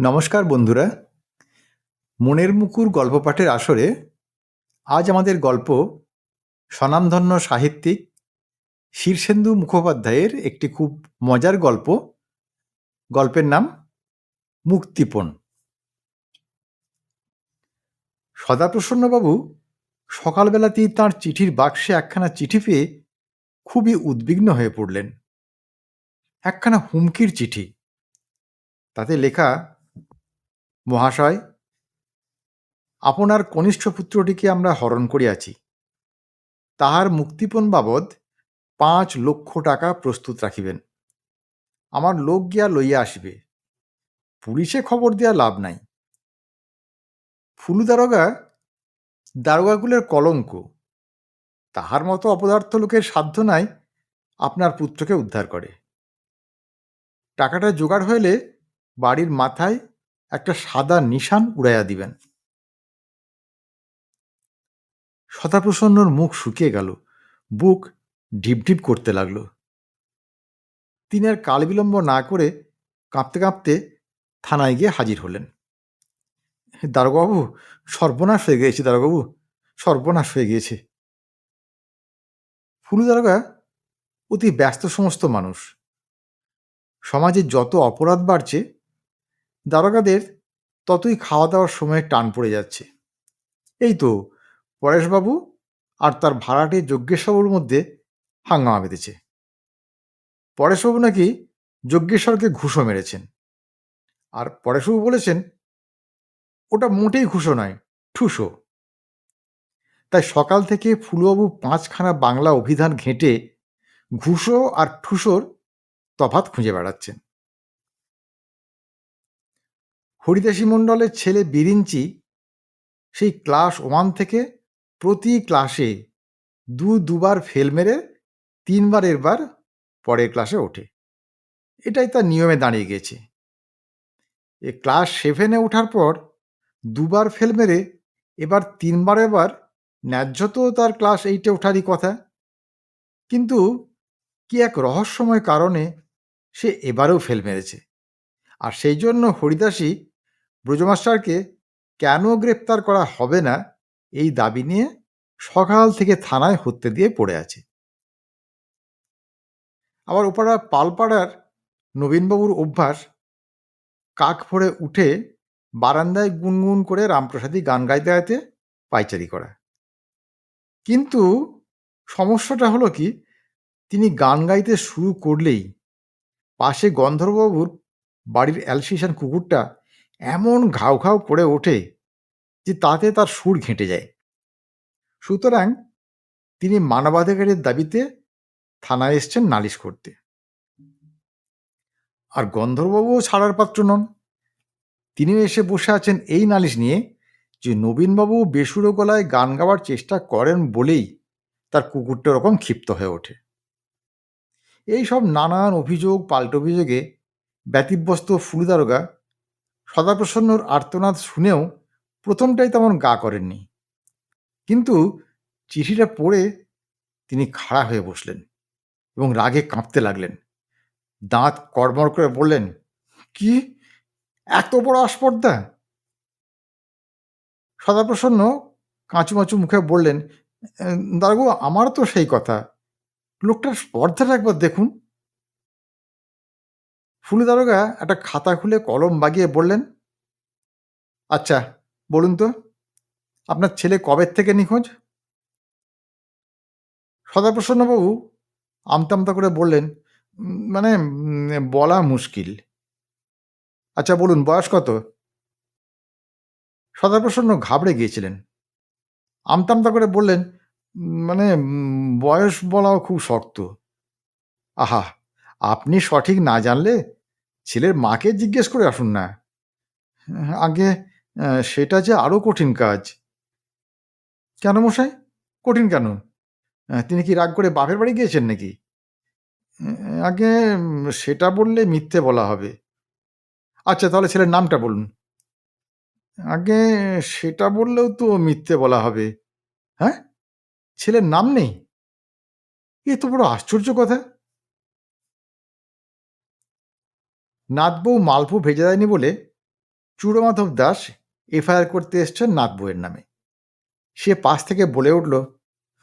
নমস্কার বন্ধুরা। মনের মুকুর গল্প পাঠের আসরে আজ আমাদের গল্প স্বনামধন্য সাহিত্যিক শীর্ষেন্দু মুখোপাধ্যায়ের একটি খুব মজার গল্প। গল্পের নাম মুক্তিপণ। সদাপ্রসন্নবাবু সকালবেলাতেই তাঁর চিঠির বাক্সে একখানা চিঠি পেয়ে খুবই উদ্বিগ্ন হয়ে পড়লেন। একখানা হুমকির চিঠি। তাতে লেখা মহাশয়, আপনার কনিষ্ঠ পুত্রটিকে আমরা হরণ করিয়াছি। তাহার মুক্তিপণ বাবদ পাঁচ লক্ষ টাকা প্রস্তুত রাখিবেন। আমার লোক গিয়া লইয়া আসিবে। পুলিশে খবর দেওয়া লাভ নাই। ফুলু দারোগা দারোগাগুলোর কলঙ্ক। তাহার মতো অপদার্থ লোকের সাধ্য নাই আপনার পুত্রকে উদ্ধার করে। টাকাটা জোগাড় হইলে বাড়ির মাথায় একটা সাদা নিশান উড়াইয়া দিবেন। শতাপ্রসন্নর মুখ শুকিয়ে গেল, বুক ঢিপ ঢিপ করতে লাগল। তিনি আর কাল বিলম্ব না করে কাঁপতে কাঁপতে থানায় গিয়ে হাজির হলেন। দারোগাবু, সর্বনাশ হয়ে গিয়েছে দারোগাবু, সর্বনাশ হয়ে গিয়েছে। ফুলু দারোগা অতি ব্যস্ত সমস্ত মানুষ। সমাজে যত অপরাধ বাড়ছে দারোগাদের ততই খাওয়া দাওয়ার সময় টান পড়ে যাচ্ছে। এই তো পরেশবাবু আর তার ভাড়াটে যজ্ঞেশ্বরবাবুর মধ্যে হাঙ্গামা বেঁধেছে। পরেশবাবু নাকি যজ্ঞেশ্বরকে ঘুষো মেরেছেন। আর পরেশবাবু বলেছেন, ওটা মোটেই ঘুষো নয়, ঠুসো। তাই সকাল থেকে ফুলবাবু পাঁচখানা বাংলা অভিধান ঘেঁটে ঘুষো আর ঠুসোর তফাত খুঁজে বেড়াচ্ছেন। হরিদাসী মণ্ডলের ছেলে বিরিঞ্চি সেই ক্লাস ওয়ান থেকে প্রতি ক্লাসে দু, দুবার ফেল মেরে তিনবারের বার পরের ক্লাসে ওঠে। এটাই তার নিয়মে দাঁড়িয়ে গেছে। এ ক্লাস সেভেনে ওঠার পর দুবার ফেল মেরে এবার তিনবার এবার ন্যায্য তো তার ক্লাস এইটে ওঠারই কথা। কিন্তু কি এক রহস্যময় কারণে সে এবারেও ফেল মেরেছে। আর সেই জন্য হরিদাসী ব্রজমাস্টারকে কেন গ্রেপ্তার করা হবে না এই দাবি নিয়ে সকাল থেকে থানায় হত্যে দিয়ে পড়ে আছে। আবার ওপাড়া পালপাড়ার নবীনবাবুর অভ্যাস, কাক ভরে উঠে বারান্দায় গুনগুন করে রামপ্রসাদী গান গাইতে গাইতে পাইচারি করা কিন্তু সমস্যাটা হলো কি, তিনি গান গাইতে শুরু করলেই পাশে গন্ধর্ববাবুর বাড়ির অ্যালসিশান কুকুরটা এমন ঘাউ ঘাউ করে ওঠে যে তাতে তার সুর ঘেঁটে যায়। সুতরাং তিনি মানবাধিকারের দাবিতে থানায় এসছেন নালিশ করতে। আর গন্ধর্ববাবুও ছাড়ার পাত্র নন। তিনি এসে বসে আছেন এই নালিশ নিয়ে যে নবীনবাবু বেসুরো গলায় গান গাওয়ার চেষ্টা করেন বলেই তার কুকুরটা ওরকম ক্ষিপ্ত হয়ে ওঠে। এই সব নানান অভিযোগ, পাল্ট অভিযোগে ব্যতিব্যস্ত ফুলদারোগা সদাপ্রসন্নর আর্তনাদ শুনেও প্রথমটাই তেমন গা করেননি। কিন্তু চিঠিটা পড়ে তিনি খাড়া হয়ে বসলেন এবং রাগে কাঁপতে লাগলেন। দাঁত কড়মড় করে বললেন, কি? এত বড় আস্পর্ধা সদাপ্রসন্ন কাঁচুমাচু মুখে বললেন দাঁড়াবু আমার তো সেই কথা। লোকটার স্পর্ধাটা একবার দেখুন। ফুলু দারোগা, একটা খাতা খুলে কলম বাগিয়ে বললেন আচ্ছা বলুন তো, আপনার ছেলে কবে থেকে নিখোঁজ? সদাপ্রসন্নবাবু আমতা আমতা করে বললেন মানে বলা মুশকিল। আচ্ছা বলুন, বয়স কত? সদাপ্রসন্ন ঘাবড়ে গিয়েছিলেন। আমতামতা করে বললেন মানে বয়স বলাও খুব শক্ত। আহা, আপনি সঠিক না জানলে ছেলের মাকে জিজ্ঞেস করে আসুন না। আগে সেটা যে আরও কঠিন কাজ। কেন মশাই? কঠিন কেন? তিনি কি রাগ করে বাপের বাড়ি গিয়েছেন নাকি? আগে, সেটা বললে মিথ্যে বলা হবে। আচ্ছা তাহলে ছেলের নামটা বলুন। আগে, সেটা বললেও তো মিথ্যে বলা হবে। হ্যাঁ? ছেলের নাম নেই? এ তো বড় আশ্চর্য কথা। নাতবউ মালপু ভেজে দেয়নি বলে চূড়মাধব দাস এফআইআর করতে এসছেন নাথ বইয়ের নামে। সে পাশ থেকে বলে উঠল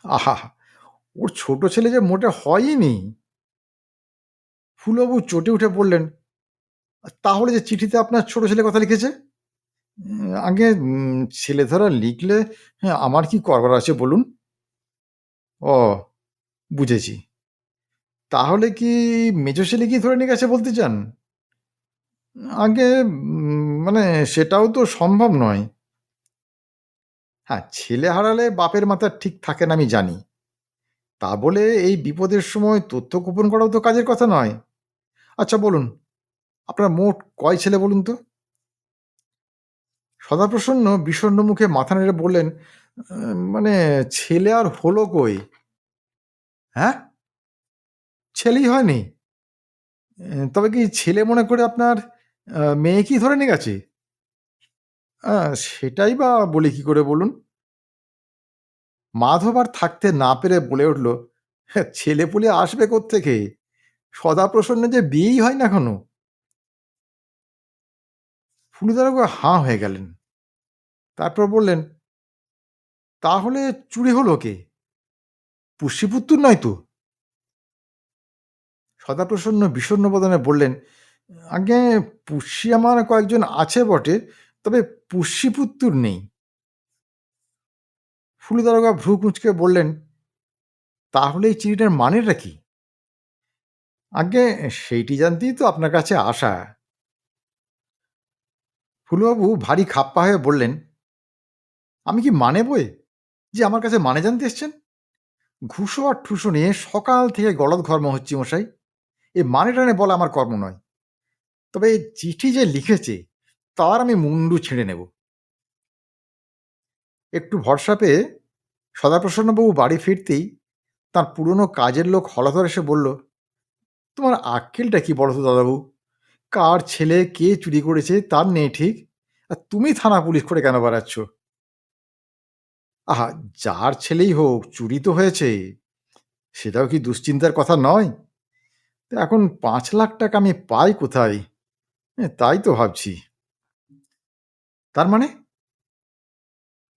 আহা ওর ছোট ছেলে যে মোটে হয়নি। ফুলবাবু চটে উঠে বললেন তাহলে যে চিঠিতে আপনার ছোট ছেলে কথা লিখেছে? আগে ছেলে ধরা লিখলে হ্যাঁ, আমার কি করবার আছে বলুন? ও বুঝেছি। তাহলে কি মেজো ছেলে কি ধরে নিয়ে গেছে বলতে চান? আগে মানে সেটাও তো সম্ভব নয়। হ্যাঁ ছেলে হারালে বাপের মাথা ঠিক থাকে না আমি জানি। তা বলে এই বিপদের সময় তথ্য গোপন করাও তো কাজের কথা নয়। আচ্ছা বলুন আপনার মোট কয় ছেলে বলুন তো? সদাপ্রসন্ন বিষণ্ণ মুখে মাথা নেড়ে বললেন "আহ, মানে ছেলে আর হলো কই? হ্যাঁ? ছেলেই হয়নি। তবে কি ছেলে মনে করে আপনার মেয়ে কি ধরে নিয়ে গেছে সেটাই বা বলি কি করে বলুন? মাধব আর থাকতে না পেরে বলে উঠল ছেলে পুলে আসবে থেকে সদাপ্রসন্ন যে বিয়েই হয় না এখনও? ফুলুদারগো হাঁ হয়ে গেলেন। তারপর বললেন, তাহলে চুরি হলো কে? পুষ্যিপুত্তুর নয় তো? সদাপ্রসন্ন বিষণ্ণ বদনে বললেন আগে পুষ্যি আমার কয়েকজন আছে বটে, তবে পুষ্যিপুত্তুর নেই। ফুলুদারোগা ভ্রু কুঁচকে বললেন, তাহলে এই চিঠিটার মানেটা কি? আগে সেইটি জানতেই তো আপনার কাছে আসা। ফুলবাবু ভারী খাপ্পা হয়ে বললেন, আমি কি মানে বই যে আমার কাছে মানে জানতে এসছেন? ঘুষো আর ঠুসো নিয়ে সকাল থেকে গলদ ঘর্ম হচ্ছি মশাই। এ মানে টানে বলা আমার কর্ম নয়। তবে এই চিঠি যে লিখেছে, তার আমি মুন্ডু ছেড়ে নেব। একটু ভরসা পেয়ে সদাপ্রসন্নবাবু বাড়ি ফিরতেই তার পুরনো কাজের লোক হলাধর এসে বলল, তোমার আক্কেলটা কি বলো তো দাদাবু? কার ছেলে কে চুরি করেছে তার নেই ঠিক, আর তুমি থানা পুলিশ করে কেন বাড়াচ্ছ? আহা, যার ছেলেই হোক, চুরি তো হয়েছে, সেটাও কি দুশ্চিন্তার কথা নয়? এখন পাঁচ লাখ টাকা আমি পাই কোথায়? এ, তাই তো ভাবছি। তার মানে?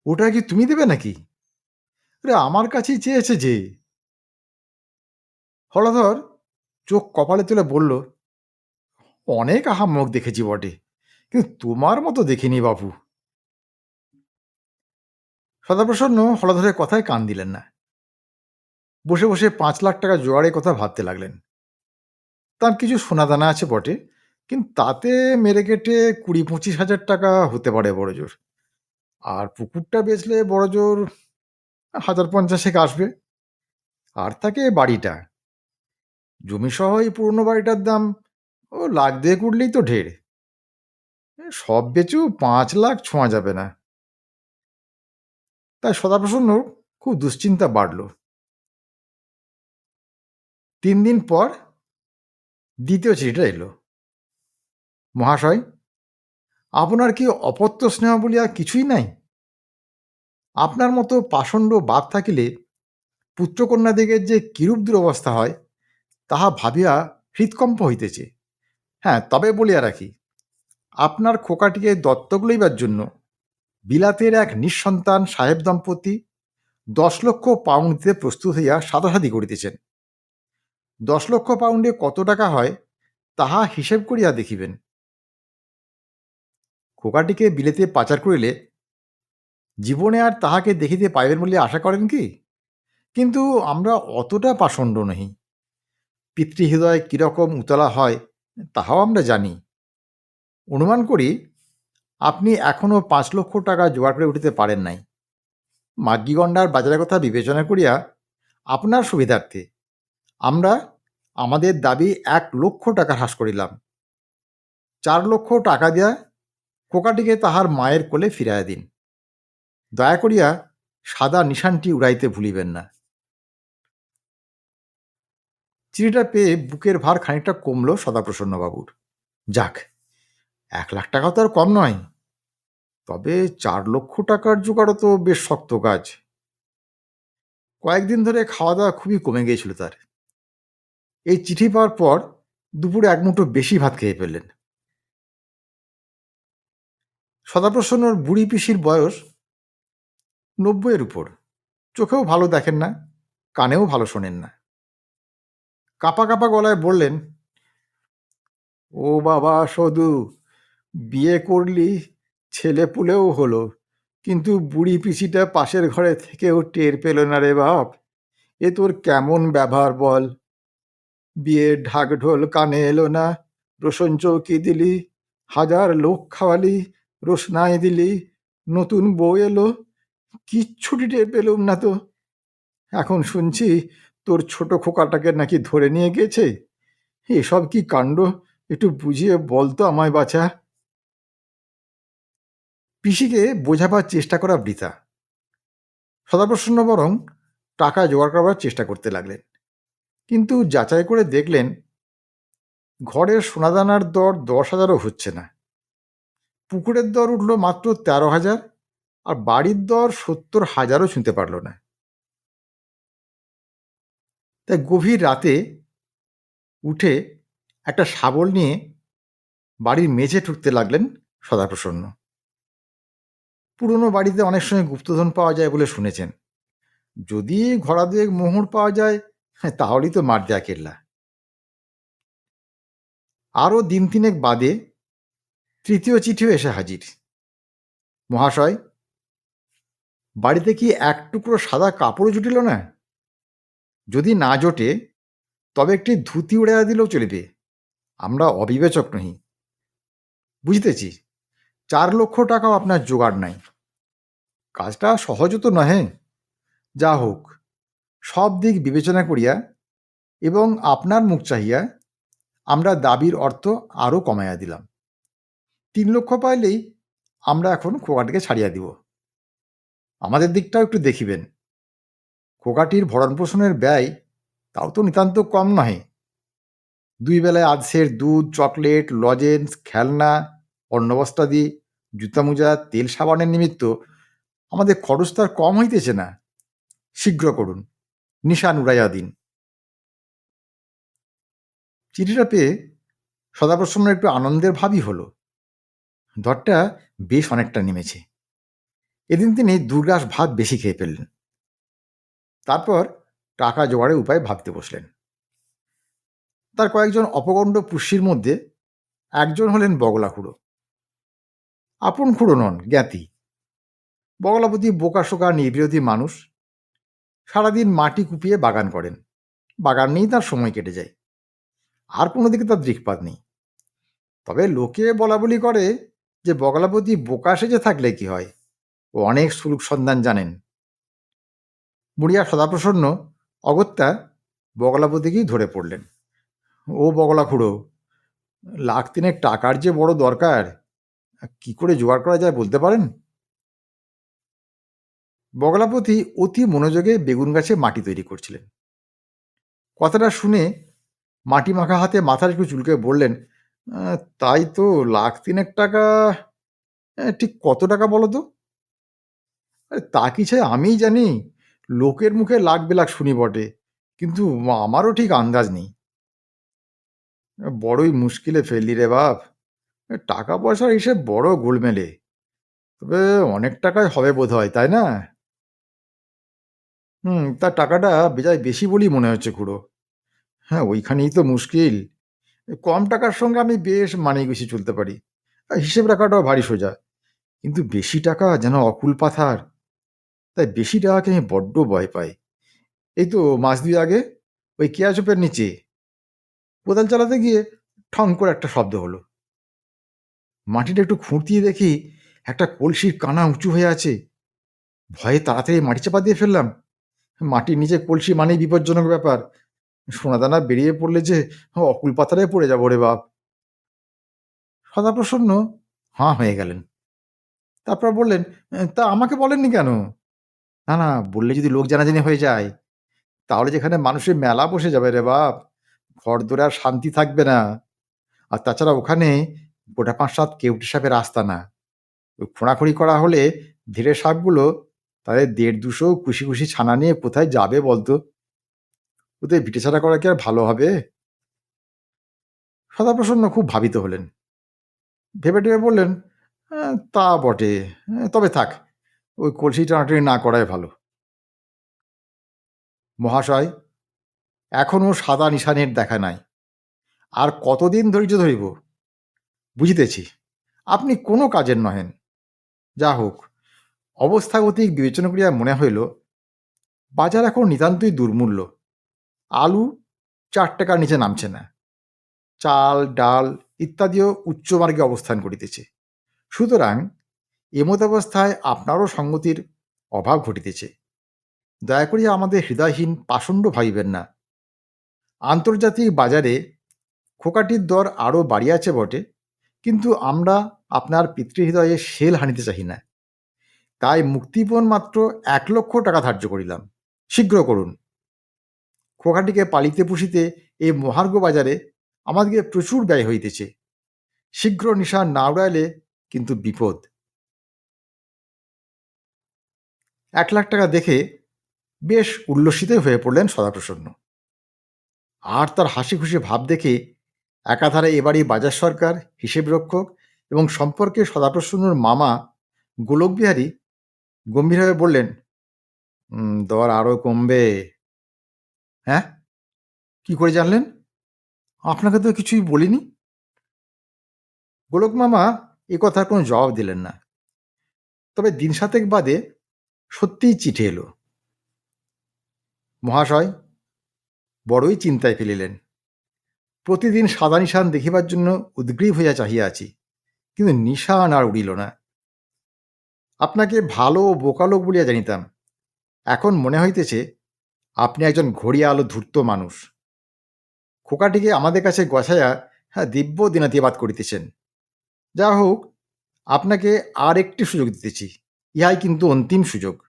ওটা কি তুমি দেবে নাকি? আরে আমার কাছেই চেয়েছে যে। হলধর চোখ কপালে তুলে বলল অনেক আহাম্মক দেখেছি বটে কিন্তু তোমার মতো দেখিনি বাপু।" সদাপ্রসন্ন হলধরের কথায় কান দিলেন না। বসে বসে পাঁচ লাখ টাকা জোগাড়ের কথা ভাবতে লাগলেন। তার কিছু সোনাদানা আছে বটে কিন্তু তাতে মেরে কেটে কুড়ি পঁচিশ হাজার টাকা হতে পারে বড় জোর। আর পুকুরটা বেচলে বড় জোর হাজার পঞ্চাশেক আসবে। আর থাকে বাড়িটা। জমি সহ এই পুরনো বাড়িটার দাম ও লাখ দুয়েক উঠলেই তো ঢের। সব বেচু পাঁচ লাখ ছোঁয়া যাবে না। তাই সদাপ্রসন্ন খুব দুশ্চিন্তা বাড়ল। তিন দিন পর দ্বিতীয় চিঠিটা এলো। মহাশয়, আপনার কি অপত্য স্নেহ বলিয়া কিছুই নাই? আপনার মতো পাষণ্ড বাপ থাকিলে পুত্রকন্যাদিগের যে কিরূপ দুরবস্থা হয়, তাহা ভাবিয়া হৃৎকম্প হইতেছে। হ্যাঁ তবে বলিয়া রাখি, আপনার খোকাটিকে দত্তক লইবার জন্য বিলাতের এক নিঃসন্তান সাহেব দম্পতি দশ লক্ষ পাউন্ড দিতে প্রস্তুত হইয়া সাদাসাদি করিতেছেন। দশ লক্ষ পাউন্ডে কত টাকা হয়, তাহা হিসেব করিয়া দেখিবেন। খোকাটিকে বিলেতে পাচার করিলে জীবনে আর তাহাকে দেখিতে পাইবেন বলিয়া আশা করেন কি? কিন্তু আমরা অতটা পাষণ্ড নহি। পিতৃহৃদয় কীরকম উতলা হয়, তাহাও আমরা জানি। অনুমান করি, আপনি এখনও পাঁচ লক্ষ টাকা জোগাড় করে উঠিতে পারেন নাই। মাগ্গিগণ্ডার বাজারের কথা বিবেচনা করিয়া আপনার সুবিধার্থে আমরা আমাদের দাবি এক লক্ষ টাকা হ্রাস করিলাম। চার লক্ষ টাকা দিয়া খোকাটিকে তাহার মায়ের কোলে ফিরাইয়া দিন। দয়া করিয়া সাদা নিশানটি উড়াইতে ভুলিবেন না। চিঠিটা পেয়ে বুকের ভার খানিকটা কমল সদাপ্রসন্নবাবুর। যাক, এক লাখ টাকা তো আর কম নয়। তবে চার লক্ষ টাকার জোগাড়ও তো বেশ শক্ত কাজ। কয়েকদিন ধরে খাওয়া দাওয়া খুবই কমে গিয়েছিল তার। এই চিঠি পাওয়ার পর দুপুরে এক মুঠো বেশি ভাত খেয়ে ফেললেন। সদাপ্রসন্নর বুড়ি পিসির বয়স নব্বইয়ের উপর। চোখেও ভালো দেখেন না, কানেও ভালো শোনেন না। কাপা কাপা গলায় বললেন, ও বাবা সদু, বিয়ে করলি ছেলে পুলেও হলো, কিন্তু বুড়ি পিসিটা পাশের ঘরে থেকেও টের পেল না রে বাপ। এ তোর কেমন ব্যবহার বল? বিয়ের ঢাক ঢোল কানে এলো না, রোশন চৌকি দিলি, হাজার লোক খাওয়ালি রোশনাই দিলি, নতুন বউ এলো, কিচ্ছুটি টের পেলুম না তো। এখন শুনছি তোর ছোট খোকাটাকে নাকি ধরে নিয়ে গেছে। এসব কি কাণ্ড? একটু বুঝিয়ে বলতো আমায় বাছা। পিসিকে বোঝাবার চেষ্টা করা বৃথা। সদাপ্রসন্ন বরং টাকা জোগাড় করবার চেষ্টা করতে লাগলেন। কিন্তু যাচাই করে দেখলেন, ঘরের সোনাদানার দর দশ হাজারও হচ্ছে না। পুকুরের দর উঠল মাত্র তেরো হাজার আর বাড়ির দর সত্তর হাজারও ছুঁতে পারল না। তাই গভীর রাতে উঠে একটা শাবল নিয়ে বাড়ির মেঝে ঠুকতে লাগলেন সদাপ্রসন্ন। পুরনো বাড়িতে অনেক সময় গুপ্তধন পাওয়া যায় বলে শুনেছেন। যদি ঘোড়া দুয়েক মোহর পাওয়া যায় হ্যাঁ, তাহলেই তো মার দেয়া কেল্লা। আরও দিন তিনেক বাদে তৃতীয় চিঠিও এসে হাজির। মহাশয়, বাড়িতে কি এক টুকরো সাদা কাপড়ও জুটিল না? যদি না জোটে, তবে একটি ধুতি উড়াইয়া দিলেও চলিবে। আমরা অবিবেচক নহি। বুঝতেছি, চার লক্ষ টাকাও আপনার জোগাড় নাই। কাজটা সহজ তো নহে। যা হোক, সব দিক বিবেচনা করিয়া এবং আপনার মুখ চাহিয়া আমরা দাবির অর্থ আরও কমাইয়া দিলাম। তিন লক্ষ পাইলেই আমরা এখন খোকাটিকে ছাড়িয়া দিব। আমাদের দিকটাও একটু দেখিবেন। খোকাটির ভরণ পোষণের ব্যয় তাও তো নিতান্ত কম নহে। দুই বেলায় আধসের দুধ, চকলেট, লজেন্স, খেলনা, অন্নবস্ত্রাদি জুতা মোজা তেল সাবানের নিমিত্ত আমাদের খরচ তো আর কম হইতেছে না। শীঘ্র করুন। নিশান উড়াইয়া দিন। চিঠিটা পেয়ে সদাপ্রসন্ন একটু আনন্দের ভাবই হলো। দরটা বেশ অনেকটা নেমেছে। এদিন তিনি দুর্গাস ভাত বেশি খেয়ে ফেললেন। তারপর টাকা জোগাড়ের উপায় ভাবতে বসলেন। তার কয়েকজন অপগণ্ড পুষ্যির মধ্যে একজন হলেন বগলা খুঁড়ো। আপন খুঁড়ো নন, জ্ঞাতি। বগলাপতি বোকাশোকা নির্বিরোধী মানুষ। সারাদিন মাটি কুপিয়ে বাগান করেন। বাগান নিয়েই তার সময় কেটে যায়। আর কোনো দিকে তার দৃকপাত নেই। তবে লোকে বলা বলি করে যে বগলাপতি বোকা সেজে থাকলে কি হয়? ও অনেক সুরূপ সন্ধান জানেন। মুড়িয়া সদাপ্রসন্ন অগত্যা বগলাপতিকেই ধরে পড়লেন। ও বগলা খুঁড়ো, লাখ তিনেক টাকার যে বড় দরকার, কি করে জোগাড় করা যায় বলতে পারেন? বগলাপতি অতি মনোযোগে বেগুন গাছে মাটি তৈরি করছিলেন। কথাটা শুনে মাটি মাখা হাতে মাথার একটু চুলকে বললেন "আহ, তাই তো লাখ তিনেক টাকা। ঠিক কত টাকা বলো তো? তা কি চাই আমিই জানি। লোকের মুখে লাখ বেলাখ শুনি বটে কিন্তু আমারও ঠিক আন্দাজ নেই। বড়ই মুশকিলে ফেললি রে বাপ। টাকা পয়সার হিসেব বড় গোলমেলে। তবে অনেক টাকাই হবে বোধ হয় তাই না? হুম তা টাকাটা বেজায় বেশি বলেই মনে হচ্ছে খুড়ো। হ্যাঁ ওইখানেই তো মুশকিল। কম টাকার সঙ্গে আমি বেশ মানিয়ে গুছিয়ে চলতে পারি। হিসেব রাখাটাও ভারী সোজা। কিন্তু বেশি টাকা যেন অকুল পাথার। তাই বেশি টাকাকে আমি বড্ড ভয় পাই। এই তো মাস দুই আগে ওই কেয়া চোপের নিচে কোদাল চালাতে গিয়ে ঠং করে একটা শব্দ হলো। মাটিটা একটু খুঁড়তিয়ে দেখি একটা কলসির কানা উঁচু হয়ে আছে। ভয়ে তাড়াতাড়ি মাটি চাপা দিয়ে ফেললাম। মাটির নিচে কলসি মানেই বিপজ্জনক ব্যাপার। সোনাদানা বেরিয়ে পড়লে যে অকুল পাথারে পড়ে যাব রে বাপ। সদাপ্রসন্ন হাঁ, হয়ে গেলেন। তারপর বললেন তা আমাকে বলেননি কেন? না না, বললে যদি লোক জানাজানি হয়ে যায়, তাহলে যেখানে মানুষের মেলা বসে যাবে রে বাপ, ঘর দোরে আর শান্তি থাকবে না। আর তাছাড়া ওখানে গোটা পাঁচ সাত কেউটি সাপের রাস্তা না। ওই খোঁড়াখুড়ি করা হলে ধীরে সাপগুলো তাদের দেড় দুশো খুশি খুশি ছানা নিয়ে কোথায় যাবে বলতো? ওদের ভিটে ছাড়া করা কি আর ভালো হবে? সদাপ্রসন্ন খুব ভাবিত হলেন। ভেবে টেবে বললেন হ্যাঁ, তা বটে। হ্যাঁ, তবে থাক ওই কলসি টানাটানি না করাই ভালো। মহাশয় এখনও সাদা নিশানের দেখা নাই। আর কতদিন ধৈর্য ধরিব? বুঝিতেছি আপনি কোনো কাজের নহেন। যা হোক অবস্থাগতিক বিবেচনা করিয়া মনে হইল বাজার এখন নিতান্তই দুর্মূল্য। আলু চার টাকার নিচে নামছে না। চাল, ডাল ইত্যাদিও উচ্চমার্গে অবস্থান করিতেছে। সুতরাং এমতাবস্থায় আপনারও সঙ্গতির অভাব ঘটিতেছে। দয়া করিয়া আমাদের হৃদয়হীন পাষণ্ড ভাবিবেন না। আন্তর্জাতিক বাজারে খোকাটির দর আরও বাড়িয়াছে বটে, কিন্তু আমরা আপনার পিতৃহৃদয়ে শেল হানিতে চাহি না। তাই মুক্তিপণ মাত্র এক লক্ষ টাকা ধার্য করিলাম। শীঘ্র করুন। খোকাটিকে পালিতে পুষিতে এই মহার্ঘ বাজারে আমাদিকে প্রচুর ব্যয় হইতেছে। শীঘ্র নিশা না উড়াইলে কিন্তু বিপদ। এক লাখ টাকা দেখে বেশ উল্লসিত হয়ে পড়লেন সদাপ্রসন্ন। আর তার হাসি খুশি ভাব দেখে একাধারে এবারই বাজার সরকার, হিসেব রক্ষক এবং সম্পর্কে সদাপ্রসন্নর মামা গোলকবিহারী গম্ভীরভাবে বললেন দর আরও কমবে। হ্যাঁ? কি করে জানলেন? আপনাকে তো কিছুই বলিনি। গোলক মামা এ কথার কোনো জবাব দিলেন না। তবে দিন সাতেক বাদে সত্যিই চিঠি এলো। মহাশয়, বড়ই চিন্তায় ফেলিলেন। প্রতিদিন সাদা নিশান দেখিবার জন্য উদ্গ্রীব হইয়া চাহিয়া আছি, কিন্তু নিশান আর উড়িল না। আপনাকে ভালো ও বোকা লোক বলিয়া জানিতাম। এখন মনে হইতেছে আপনি একজন ঘড়িয়া আলো ধূর্ত মানুষ। খোকাটিকে আমাদের কাছে গছাইয়া হ্যাঁ দিব্য দিনাতিবাদ করিতেছেন। যা হোক, আপনাকে আর একটি সুযোগ দিতেছি। ইহাই কিন্তু অন্তিম সুযোগ।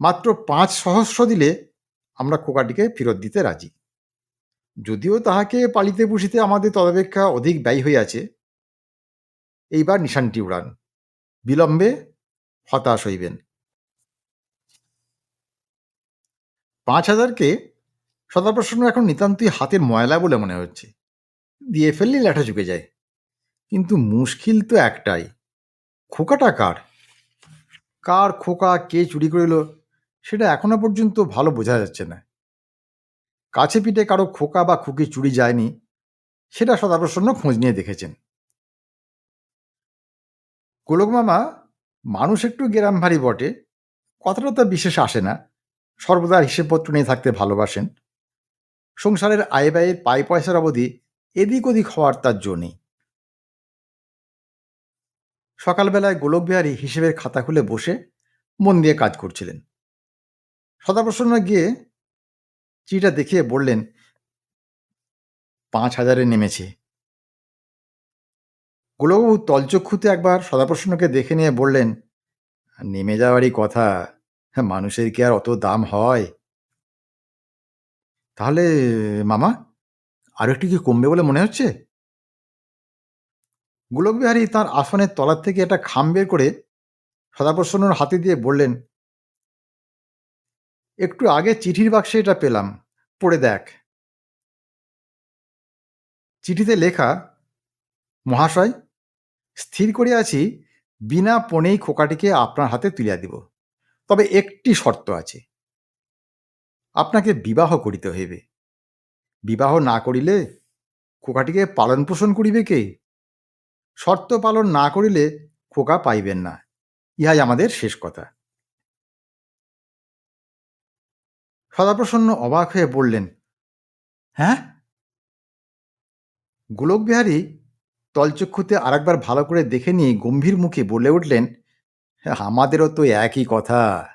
মাত্র পাঁচ সহস্র দিলে আমরা খোকাটিকে ফেরত দিতে রাজি। যদিও তাহাকে পালিতে পুষিতে আমাদের তদপেক্ষা অধিক ব্যয় হইয়াছে, এইবার নিশানটি উড়ান। বিলম্বে হতাশ হইবেন। পাঁচ হাজারকে সদাপ্রসন্ন এখন নিতান্তই হাতের ময়লা বলে মনে হচ্ছে। দিয়ে ফেললেই ল্যাঠা চুকে যায়। কিন্তু মুশকিল তো একটাই। খোকাটা কার? কার খোকা কে চুরি করিল, সেটা এখনও পর্যন্ত ভালো বোঝা যাচ্ছে না। কাছে পিঠে কারও খোকা বা খুকি চুরি যায়নি, সেটা সদাপ্রসন্ন খোঁজ নিয়ে দেখেছেন। গোলক মামা মানুষ একটু গেরাম ভারী বটে, কথাটা তো বিশেষ আসে না। সর্বদা হিসেবপত্র নিয়ে থাকতে ভালোবাসেন। সংসারের আয় ব্যয়ের পাই পয়সার অবধি এদিক ওদিক হওয়ার তার জো নেই। সকালবেলায় গোলকবিহারী হিসেবের খাতা খুলে বসে মন দিয়ে কাজ করছিলেন। সদাপ্রসন্ন গিয়ে চিঠিটা দেখিয়ে বললেন, পাঁচ হাজারে নেমেছে। গোলকবাবু তলচক্ষুতে একবার সদাপ্রসন্নকে দেখে নিয়ে বললেন, নেমে যাওয়ারই কথা। হ্যাঁ, মানুষের কি আর অত দাম হয়? তাহলে মামা আরও একটু কি কমবে বলে মনে হচ্ছে? গোলকবিহারী তার আসনের তলার থেকে একটা খাম বের করে সদাপ্রসন্নর হাতে দিয়ে বললেন একটু আগে চিঠির বাক্সে এটা পেলাম পড়ে দেখ। চিঠিতে লেখা মহাশয় স্থির করে আছি বিনা পণেই খোকাটিকে আপনার হাতে তুলিয়া দিব। তবে একটি শর্ত আছে। আপনাকে বিবাহ করিতে হইবে। বিবাহ না করিলে খোকাটিকে পালন পোষণ করিবে কে? শর্ত পালন না করিলে খোকা পাইবেন না। ইহাই আমাদের শেষ কথা। সদাপ্রসন্ন অবাক হয়ে বললেন হ্যাঁ? গোলকবিহারী তলচক্ষুতে আরেকবার ভালো করে দেখে নিয়ে গম্ভীর মুখে বলে উঠলেন আমাদেরও তো একই কথা।